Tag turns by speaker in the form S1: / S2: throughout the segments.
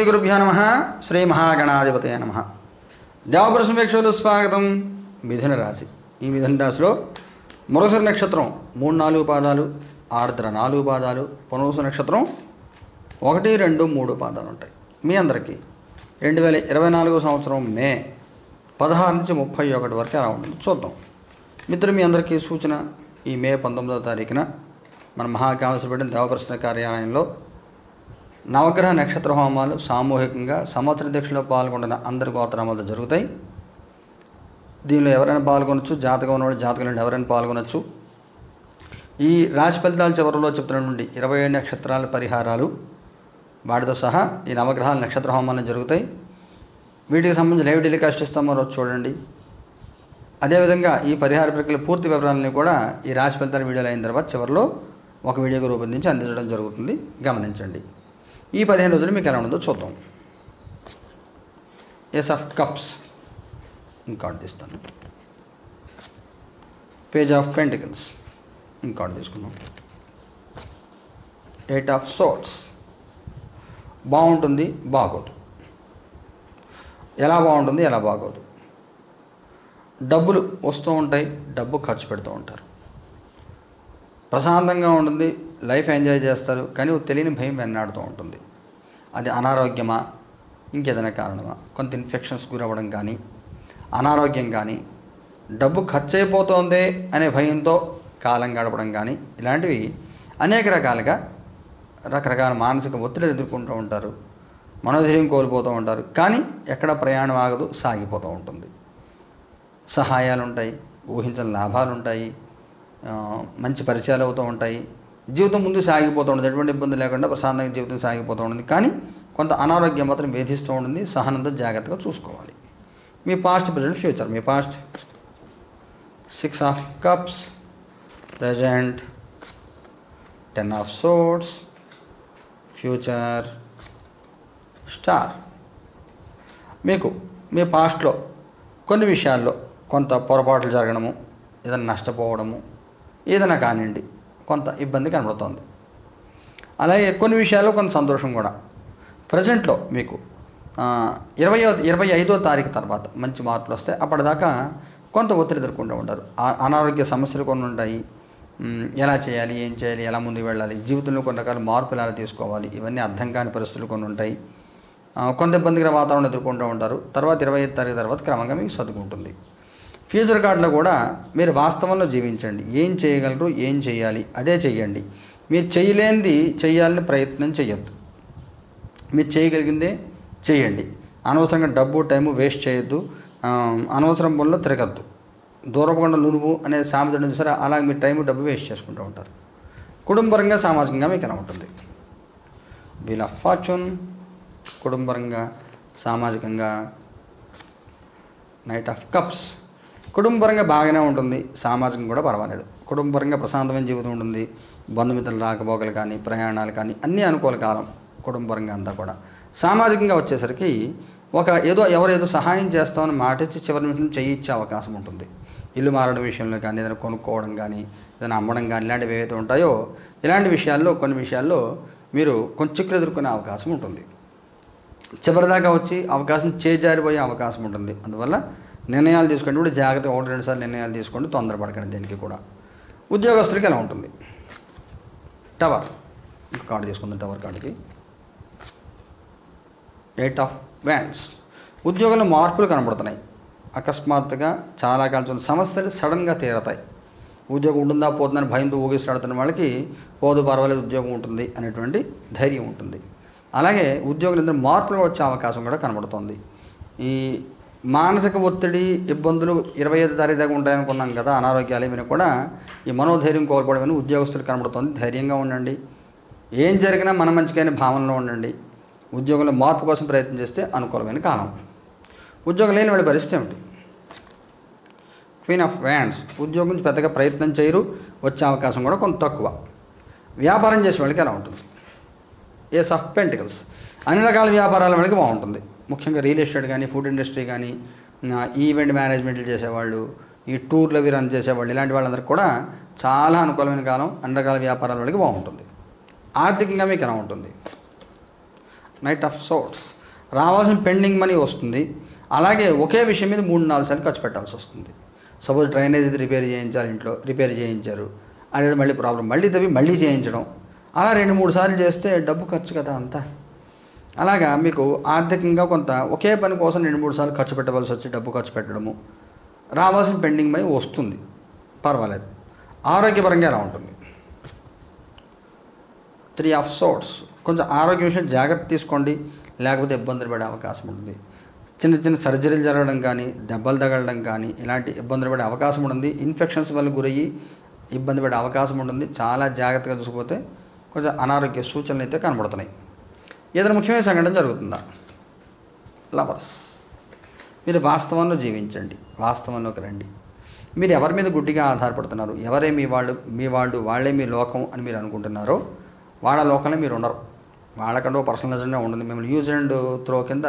S1: ఓం శ్రీ గురుభ్యో నమ శ్రీ మహాగణాధిపతయ నమ. దేవప్రసమేక్షలు స్వాగతం మిథున రాశి. ఈ మిథున రాశిలో మరుసరి నక్షత్రం మూడు నాలుగు పాదాలు ఆర్ద్ర నాలుగు పాదాలు పునరుస నక్షత్రం ఒకటి రెండు మూడు పాదాలు ఉంటాయి. మీ అందరికీ రెండు వేల ఇరవై నాలుగు సంవత్సరం మే పదహారు నుంచి ముప్పై ఒకటి వరకు ఎలా ఉంటుంది చూద్దాం. మిత్రులు మీ అందరికీ సూచన ఈ మే పంతొమ్మిదవ తారీఖున మన మహాకామశపడిన దేవప్రశ్న కార్యాలయంలో నవగ్రహ నక్షత్ర హోమాలు సామూహికంగా సంవత్సర దీక్షలో పాల్గొంటున్న అందరి గోత్రమాలు జరుగుతాయి. దీనిలో ఎవరైనా పాల్గొనొచ్చు జాతకం ఉన్నవాడు జాతకం నుండి ఎవరైనా పాల్గొనొచ్చు. ఈ రాశి ఫలితాల చివరిలో చెప్తున్నటువంటి ఇరవై ఏడు నక్షత్రాల పరిహారాలు. వాటితో సహా ఈ నవగ్రహాల నక్షత్ర హోమాలు జరుగుతాయి. వీటికి సంబంధించి లైవ్ టెలికాస్ట్ ఇస్తామో రోజు చూడండి. అదేవిధంగా ఈ పరిహార ప్రక్రియ పూర్తి వివరాలని కూడా ఈ రాశి ఫలితాల వీడియోలు అయిన తర్వాత చివరిలో ఒక వీడియోగా రూపొందించి అందించడం జరుగుతుంది. గమనించండి. ఈ పదిహేను రోజులు మీకు ఎలా ఉందో చూద్దాం. ఎస్ ఆఫ్ కప్స్ ఇంకా తీస్తాను. పేజ్ ఆఫ్ పెంటికల్స్ ఇంకా తీసుకున్నాం ఎయిట్ ఆఫ్ సోట్స్ బాగుంటుంది బాగోదు. ఎలా బాగుంటుంది ఎలా బాగోదు. డబ్బులు వస్తూ ఉంటాయి డబ్బు ఖర్చు పెడుతూ ఉంటారు. ప్రశాంతంగా ఉంటుంది లైఫ్ ఎంజాయ్ చేస్తారు కానీ ఓ తెలియని భయం వెన్నాడుతూ ఉంటుంది. అది అనారోగ్యమా? ఇంకేదైనా కారణమా? కొంత ఇన్ఫెక్షన్స్ గురవ్వడం కానీ అనారోగ్యం కానీ డబ్బు ఖర్చు అయిపోతుంది అనే భయంతో కాలం గడపడం కానీ ఇలాంటివి అనేక రకాలుగా రకరకాల మానసిక ఒత్తిడి ఎదుర్కొంటూ ఉంటారు మనోధైర్యం కోల్పోతూ ఉంటారు కానీ ఎక్కడ ప్రయాణం ఆగదు సాగిపోతూ ఉంటుంది. సహాయాలు ఉంటాయి ఊహించని లాభాలు ఉంటాయి మంచి పరిచయాలు అవుతూ ఉంటాయి జీవితం ముందు సాగిపోతూ ఉంటుంది ఎటువంటి ఇబ్బంది లేకుండా ప్రశాంతంగా జీవితం సాగిపోతూ ఉంటుంది కానీ కొంత అనారోగ్యం మాత్రం వేధిస్తూ ఉంటుంది. సహనంతో జాగ్రత్తగా చూసుకోవాలి. మీ past present future me past six of cups present ten of swords future star మీకు మీ పాస్ట్లో కొన్ని విషయాల్లో కొంత పొరపాట్లు జరగడము ఏదైనా నష్టపోవడము ఏదైనా కానివ్వండి కొంత ఇబ్బంది కనబడుతోంది. అలాగే కొన్ని విషయాల్లో కొంత సంతోషం కూడా. ప్రజెంట్లో మీకు ఇరవై ఇరవై ఐదో తారీఖు తర్వాత మంచి మార్పులు వస్తాయి అప్పటిదాకా కొంత ఒత్తిడి ఎదుర్కొంటూ ఉంటారు. అనారోగ్య సమస్యలు కొన్ని ఉంటాయి. ఎలా చేయాలి ఏం చేయాలి ఎలా ముందుకు వెళ్ళాలి జీవితంలో కొన్ని రకాల మార్పులు ఎలా తీసుకోవాలి ఇవన్నీ అర్థం కాని పరిస్థితులు కొన్ని ఉంటాయి. కొంత ఇబ్బందికర వాతావరణం ఎదుర్కొంటూ ఉంటారు. తర్వాత ఇరవై ఐదు తారీఖు తర్వాత క్రమంగా మీకు సర్దుకుంటుంది. ఫ్యూచర్ కార్డులో కూడా మీరు వాస్తవంలో జీవించండి. ఏం చేయగలరు ఏం చేయాలి అదే చేయండి మీరు చేయలేనిది చేయాలని ప్రయత్నం చేయొద్దు మీరు చేయగలిగిందే చేయండి అనవసరంగా డబ్బు టైము వేస్ట్ చేయొద్దు. అనవసరం పనులు తిరగద్దు. దూరపకుండా నునుపు అనే సామెత ఉంటుంది సరే అలాగే మీరు టైం డబ్బు వేస్ట్ చేసుకుంటూ ఉంటారు. కుటుంబరంగా సామాజికంగా మీకు ఎలా ఉంటుంది. వీల్ ఆఫ్ ఫార్చ్యూన్ కుటుంబరంగా సామాజికంగా నైట్ ఆఫ్ కప్స్. కుటుంబపరంగా బాగానే ఉంటుంది సామాజికం కూడా పర్వాలేదు. కుటుంబపరంగా ప్రశాంతమైన జీవితం ఉంటుంది బంధుమిత్రులు రాకపోకలు కానీ ప్రయాణాలు కానీ అన్నీ అనుకూల కాలం కుటుంబపరంగా అంతా కూడా. సామాజికంగా వచ్చేసరికి ఒక ఏదో ఎవరేదో సహాయం చేస్తామని మాట ఇచ్చి చివరి నిమిషం చేయించే అవకాశం ఉంటుంది. ఇల్లు మారడం విషయంలో కానీ ఏదైనా కొనుక్కోవడం కానీ ఏదైనా అమ్మడం కానీ ఇలాంటివి ఏవైతే ఉంటాయో ఇలాంటి విషయాల్లో కొన్ని విషయాల్లో మీరు కొంచెం ఎదుర్కొనే అవకాశం ఉంటుంది. చివరిదాకా వచ్చి అవకాశం చేజారిపోయే అవకాశం ఉంటుంది. అందువల్ల నిర్ణయాలు తీసుకుంటే కూడా జాగ్రత్తగా ఒకటి రెండు సార్లు నిర్ణయాలు తీసుకోండి తొందరపడకండి దేనికి కూడా. ఉద్యోగస్తులకి ఎలా ఉంటుంది? టవర్. ఇంకో కార్డు తీసుకుందాం టవర్ కార్డుకి. ఎయిట్ ఆఫ్ వ్యాండ్స్ ఉద్యోగంలో మార్పులు కనబడుతున్నాయి. అకస్మాత్తుగా చాలా కాలం సమస్యలు సడన్గా తీరతాయి. ఉద్యోగం ఉంటుందా పోతుందని భయంతో ఊగిస్తాడుతున్న వాళ్ళకి పోదు పర్వాలేదు ఉద్యోగం ఉంటుంది అనేటువంటి ధైర్యం ఉంటుంది. అలాగే ఉద్యోగులందరూ మార్పులు వచ్చే అవకాశం కూడా కనబడుతుంది. ఈ మానసిక ఒత్తిడి ఇబ్బందులు ఇరవై ఐదు తారీఖు దాకా ఉంటాయనుకున్నాం కదా అనారోగ్యాలు ఏమైనా కూడా ఈ మనోధైర్యం కోల్పోవడం ఉద్యోగస్తులు కనబడుతుంది. ధైర్యంగా ఉండండి. ఏం జరిగినా మన మంచికైన భావనలో ఉండండి. ఉద్యోగంలో మార్పు కోసం ప్రయత్నం చేస్తే అనుకూలమైన కాలం. ఉద్యోగం లేని వాళ్ళ పరిస్థితి ఏమిటి? క్వీన్ ఆఫ్ వ్యాండ్స్ ఉద్యోగం నుంచి పెద్దగా ప్రయత్నం చేయరు. వచ్చే అవకాశం కూడా కొంత తక్కువ. వ్యాపారం చేసే వాళ్ళకి ఎలా ఉంటుంది? ఏస్ ఆఫ్ పెంటికల్స్ అన్ని రకాల వ్యాపారాల వాళ్ళకి బాగుంటుంది. ముఖ్యంగా రియల్ ఎస్టేట్ కానీ ఫుడ్ ఇండస్ట్రీ కానీ ఈవెంట్ మేనేజ్మెంట్లు చేసేవాళ్ళు ఈ టూర్లు అవి రన్ చేసేవాళ్ళు ఇలాంటి వాళ్ళందరికీ కూడా చాలా అనుకూలమైన కాలం అన్ని రకాల వ్యాపారాల వాళ్ళకి బాగుంటుంది. ఆర్థికంగా మీకు ఎలా ఉంటుంది? నైట్ ఆఫ్ సోట్స్ రావాల్సిన పెండింగ్ మనీ వస్తుంది. అలాగే ఒకే విషయం మీద మూడు నాలుగు సార్లు ఖర్చు పెట్టాల్సి వస్తుంది. సపోజ్ డ్రైనేజ్ రిపేర్ చేయించాలి ఇంట్లో రిపేర్ చేయించారు. అనేది మళ్ళీ ప్రాబ్లం మళ్ళీ తవ్వి మళ్ళీ చేయించడం. అలా రెండు మూడు సార్లు చేస్తే డబ్బు ఖర్చు కదా అంతా. అలాగా మీకు ఆర్థికంగా కొంత ఒకే పని కోసం రెండు మూడు సార్లు ఖర్చు పెట్టవలసి వచ్చి డబ్బు ఖర్చు పెట్టడము రావాల్సిన పెండింగ్ మనీ వస్తుంది. పర్వాలేదు. ఆరోగ్యపరంగా ఎలా ఉంటుంది? త్రీ ఆఫ్ సోర్ట్స్ కొంచెం ఆరోగ్య విషయం జాగ్రత్త తీసుకోండి. లేకపోతే ఇబ్బందులు పడే అవకాశం ఉంటుంది. చిన్న చిన్న సర్జరీలు జరగడం కానీ దెబ్బలు తగలడం కానీ ఇలాంటి ఇబ్బందులు పడే అవకాశం ఉంటుంది. ఇన్ఫెక్షన్స్ వల్ల గురయ్యి ఇబ్బంది పడే అవకాశం ఉంటుంది. చాలా జాగ్రత్తగా చూసిపోతే కొంచెం అనారోగ్య సూచనలు అయితే కనబడుతున్నాయి. ఏదైనా ముఖ్యమైన సంఘటన జరుగుతుందా? లవర్స్ మీరు వాస్తవంలో జీవించండి. వాస్తవంలోకి రండి. మీరు ఎవరి మీద గుడ్డిగా ఆధారపడుతున్నారు? ఎవరే మీ వాళ్ళు మీ వాళ్ళు వాళ్ళే మీ లోకం అని మీరు అనుకుంటున్నారో వాళ్ళ లోకంలో మీరు ఉండరు. వాళ్ళకంటే పర్సనలైజ్గా ఉంటుంది. మిమ్మల్ని యూజ్ అండ్ త్రో కింద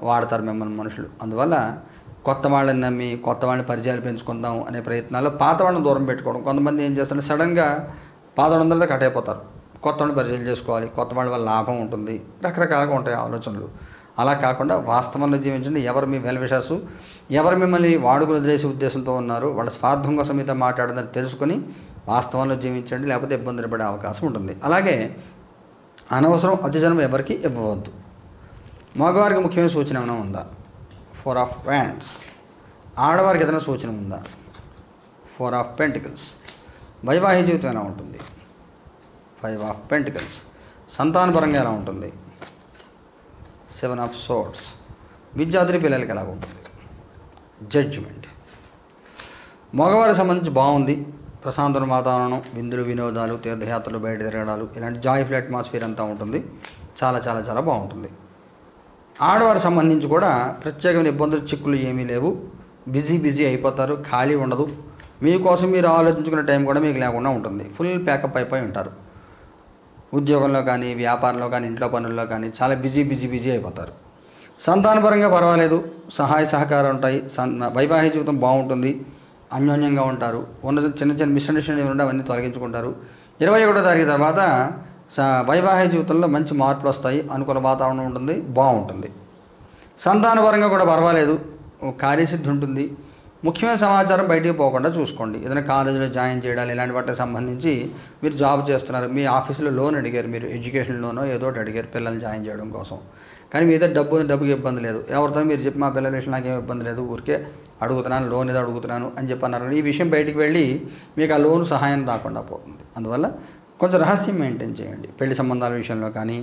S1: వాడతారు మిమ్మల్ని మనుషులు. అందువల్ల కొత్త వాళ్ళని నమ్మి కొత్త వాళ్ళని పరిచయాలు పెంచుకుందాం అనే ప్రయత్నాల్లో పాత వాళ్ళని దూరం పెట్టుకోవడం. కొంతమంది ఏం చేస్తారు? సడన్గా పాత వాళ్ళందరితో కట్ అయిపోతారు. కొత్త వాళ్ళు పరిచయం చేసుకోవాలి కొత్త వాళ్ళ వల్ల లాభం ఉంటుంది రకరకాలుగా ఉంటాయి ఆలోచనలు. అలా కాకుండా వాస్తవంలో జీవించండి. ఎవరు మీ వెల్విషర్సు ఎవరు మిమ్మల్ని వాడుకులు వదిలేసే ఉద్దేశంతో ఉన్నారు వాళ్ళ స్వార్థం కోసం మీతో మాట్లాడదని తెలుసుకొని వాస్తవంలో జీవించండి లేకపోతే ఇబ్బందులు పడే అవకాశం ఉంటుంది. అలాగే అనవసరం అతిజనం ఎవరికి ఇవ్వవద్దు. మగవారికి ముఖ్యమైన సూచన ఏమైనా ఉందా? ఫోర్ ఆఫ్ ప్యాంట్స్ ఆడవారికి ఏదైనా సూచన ఉందా? ఫోర్ ఆఫ్ పెంటికల్స్ వైవాహిక జీవితం ఎలా ఉంటుంది? Five of pentacles. సంతానపరంగా ఎలా ఉంటుంది? సెవెన్ ఆఫ్ సోర్ట్స్ విద్యార్థి పిల్లలకి ఎలా ఉంటుంది? జడ్జిమెంట్. మగవారికి సంబంధించి బాగుంది. ప్రశాంతమైన వాతావరణం విందులు వినోదాలు తీర్థయాత్రలు బయట తిరగడాలు ఇలాంటి జాయ్ఫుల్ అట్మాస్ఫియర్ అంతా ఉంటుంది. చాలా చాలా చాలా బాగుంటుంది. ఆడవారికి సంబంధించి కూడా ప్రత్యేకమైన ఇబ్బందులు చిక్కులు ఏమీ లేవు. బిజీ బిజీ అయిపోతారు. ఖాళీ ఉండదు. మీకోసం మీరు ఆలోచించుకునే టైం కూడా మీకు లేకుండా ఉంటుంది. ఫుల్ ప్యాకప్ అయిపోయి ఉంటారు. ఉద్యోగంలో కానీ వ్యాపారంలో కానీ ఇంట్లో పనుల్లో కానీ చాలా బిజీ బిజీ బిజీ అయిపోతారు. సంతానపరంగా పర్వాలేదు. సహాయ సహకారం ఉంటాయి. సన్ వైవాహిక జీవితం బాగుంటుంది. అన్యోన్యంగా ఉంటారు. ఉన్న చిన్న చిన్న మిస్అండర్స్టాండింగ్ ఉంటే అవన్నీ తొలగించుకుంటారు. ఇరవై ఒకటో తారీఖు తర్వాత స వైవాహిక జీవితంలో మంచి మార్పులు వస్తాయి. అనుకూల వాతావరణం ఉంటుంది. బాగుంటుంది. సంతానపరంగా కూడా పర్వాలేదు. కార్యసిద్ధి ఉంటుంది. ముఖ్యమైన సమాచారం బయటికి పోకుండా చూసుకోండి. ఏదైనా కాలేజీలో జాయిన్ చేయడాలి ఇలాంటి వాటికి సంబంధించి మీరు జాబ్ చేస్తున్నారు. మీ ఆఫీసులో లోన్ అడిగారు మీరు ఎడ్యుకేషన్ లోనో ఏదో ఒకటి అడిగారు పిల్లల్ని జాయిన్ చేయడం కోసం. కానీ మీ దగ్గర డబ్బు డబ్బుకి ఇబ్బంది లేదు. ఎవరితో మీరు చెప్పి మా పిల్లల విషయం నాకేం ఇబ్బంది లేదు ఊరికే అడుగుతున్నాను లోన్ ఏదో అడుగుతున్నాను అని చెప్పి అన్నారు ఈ విషయం బయటికి వెళ్ళి మీకు ఆ లోన్ సహాయం రాకుండా పోతుంది. అందువల్ల కొంచెం రహస్యం మెయింటైన్ చేయండి. పెళ్ళి సంబంధాల విషయంలో కానీ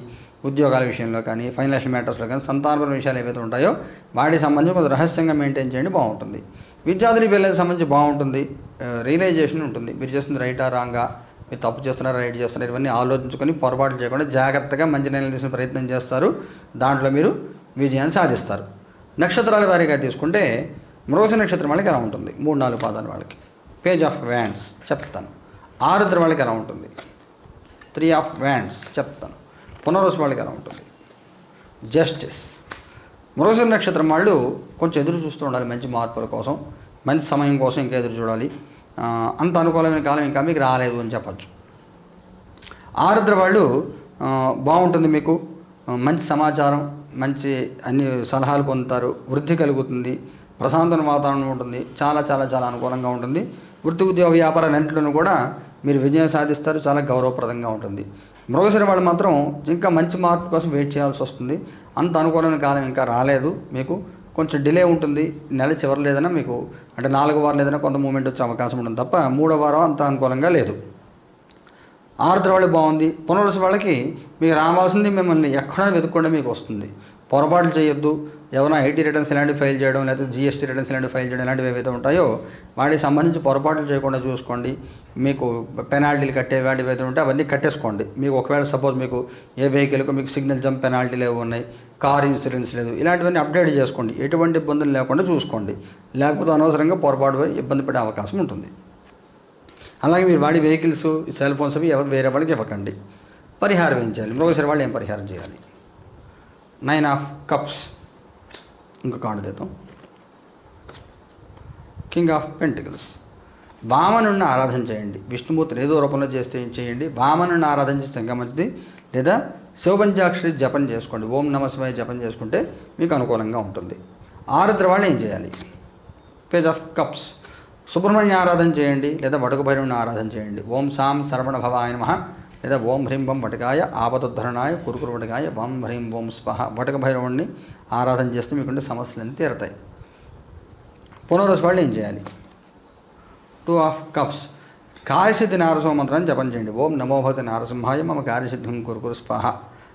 S1: ఉద్యోగాల విషయంలో కానీ ఫైనాన్షియల్ మ్యాటర్స్లో కానీ సంతానపర విషయాలు ఏవైతే ఉంటాయో వాటికి సంబంధించి కొంచెం రహస్యంగా మెయింటైన్ చేయండి బాగుంటుంది. విద్యార్థుల పిల్లలకి సంబంధించి బాగుంటుంది. రియలైజేషన్ ఉంటుంది. మీరు చేస్తుంది రైటా రాంగా మీరు తప్పు చేస్తున్నారు రైట్ చేస్తున్నారు ఇవన్నీ ఆలోచించుకొని పొరపాటు చేయకుండా జాగ్రత్తగా మంచి నిర్ణయం తీసిన ప్రయత్నం చేస్తారు. దాంట్లో మీరు విజయాన్ని సాధిస్తారు. నక్షత్రాల వారీగా తీసుకుంటే మృగశ నక్షత్రం వాళ్ళకి ఎలా ఉంటుంది? మూడు నాలుగు పాదాల వాళ్ళకి. పేజ్ ఆఫ్ వ్యాండ్స్ చెప్తాను. ఆరుద్ర వాళ్ళకి ఎలా ఉంటుంది? త్రీ ఆఫ్ వ్యాండ్స్ చెప్తాను. పునర్వసు వాళ్ళకి ఎలా ఉంటుంది? జస్టిస్ మృగశిర నక్షత్రం వాళ్ళు కొంచెం ఎదురు చూస్తూ ఉండాలి మంచి మార్పుల కోసం మంచి సమయం కోసం ఇంకా ఎదురు చూడాలి. అంత అనుకూలమైన కాలం ఇంకా మీకు రాలేదు అని చెప్పచ్చు. ఆరుద్ర వాళ్ళు బాగుంటుంది మీకు మంచి సమాచారం మంచి అన్ని సలహాలు పొందుతారు వృద్ధి కలుగుతుంది ప్రశాంతమైన వాతావరణం ఉంటుంది చాలా చాలా చాలా అనుకూలంగా ఉంటుంది. వృత్తి ఉద్యోగ వ్యాపారాలన్నింటిలోనూ కూడా మీరు విజయం సాధిస్తారు చాలా గౌరవప్రదంగా ఉంటుంది. మృగశిర వాళ్ళు మాత్రం ఇంకా మంచి మార్పు కోసం వెయిట్ చేయాల్సి వస్తుంది. అంత అనుకూలమైన కాలం ఇంకా రాలేదు. మీకు కొంచెం డిలే ఉంటుంది. నెల చివరి లేదన్నా మీకు అంటే నాలుగో వారం లేదన్నా కొంత మూమెంట్ వచ్చే అవకాశం ఉంటుంది తప్ప మూడో వారం అంత అనుకూలంగా లేదు. ఆరుద్ర వాళ్ళకి బాగుంది. పునరుసు వాళ్ళకి మీకు రావాల్సింది మిమ్మల్ని ఎక్కడైనా వెతుక్కుండా మీకు వస్తుంది. పొరపాట్లు చేయొద్దు. ఎవరైనా ఐటీ రిటర్న్స్ ఇలాంటివి ఫైల్ చేయడం లేకపోతే జిఎస్టీ రిటర్న్స్ ఇలాంటివి ఫైల్ చేయడం ఇలాంటివి ఏవైతే ఉంటాయో వాటికి సంబంధించి పొరపాట్లు చేయకుండా చూసుకోండి. మీకు పెనాల్టీలు కట్టే వాటివి ఏవైతే ఉంటే అవన్నీ కట్టేసుకోండి. మీకు ఒకవేళ సపోజ్ మీకు ఏ వెహికల్కు మీకు సిగ్నల్ జంప్ పెనాల్టీలు ఏవి ఉన్నాయి కార్ ఇన్సూరెన్స్ లేదు ఇలాంటివన్నీ అప్డేట్ చేసుకోండి. ఎటువంటి ఇబ్బందులు లేకుండా చూసుకోండి. లేకపోతే అనవసరంగా పొరపాటు ఇబ్బంది పడే అవకాశం ఉంటుంది. అలాగే మీరు వాడి వెహికల్స్ సెల్ ఫోన్స్ అవి ఎవరు వేరే వాళ్ళకి ఇవ్వకండి. పరిహారం ఏం చేయాలి? మరొకసారి వాళ్ళు ఏం పరిహారం చేయాలి? Nine of cups. ఇంకో కార్డు తీద్దాం. కింగ్ ఆఫ్ పెంటికల్స్ వామనుడిని ఆరాధన చేయండి. విష్ణుమూర్తిని ఏదో రూపంలో చేస్తే చేయండి? వామనుడిని ఆరాధన చేస్తే ఇంకా మంచిది. లేదా శివపంచాక్షరి జపం చేసుకోండి. ఓం నమ జపం చేసుకుంటే మీకు అనుకూలంగా ఉంటుంది. ఆరుద్ర వాళ్ళు ఏం చేయాలి? పేజ్ ఆఫ్ కప్స్ సుబ్రహ్మణ్య ఆరాధన చేయండి. లేదా వటక భైరవుని ఆరాధన చేయండి. ఓం సాం సరవణ భవాయ నమ. లేదా ఓం హ్రీం బం వటకాయ ఆపదుద్ధరణాయ కురుకురు వటకాయ బం హ్రీం ఓం స్పహ వటక భైరవుణ్ణి ఆరాధన చేస్తే మీకుండే సమస్యలన్నీ తీరతాయి. పునరుస్ వాళ్ళు ఏం చేయాలి? టూ ఆఫ్ కప్స్ కార్యసిద్ధి నారసింహ మంత్రాన్ని జపం చేయండి. ఓం నమోభతి నారసింహాయ మమ కార్యసిద్ధిం కురుకురు స్వాహ.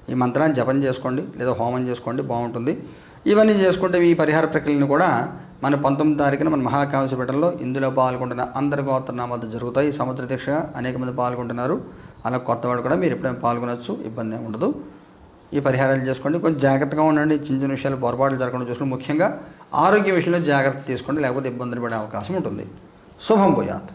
S1: ఈ మంత్రాన్ని జపం చేసుకోండి లేదా హోమం చేసుకోండి బాగుంటుంది. ఇవన్నీ చేసుకుంటే ఈ పరిహార ప్రక్రియలను కూడా మన పంతొమ్మిది తారీఖున మన మహాకావశ్యపేటలో ఇందులో పాల్గొంటున్న అందరి గోత్రనామాలు జరుగుతాయి. సముద్ర సంవత్సర దీక్షగా అనేక మంది పాల్గొంటున్నారు. అలా కొత్త వాళ్ళు కూడా మీరు ఎప్పుడైనా పాల్గొనవచ్చు ఇబ్బంది ఉండదు. ఈ పరిహారాలు చేసుకోండి. కొంచెం జాగ్రత్తగా ఉండండి. చిన్న చిన్న విషయాలు పొరపాట్లు జరగకుండా చూసుకోండి ముఖ్యంగా ఆరోగ్య విషయంలో జాగ్రత్త తీసుకోండి. లేకపోతే ఇబ్బందులు పడే అవకాశం ఉంటుంది. శుభం పోయాత్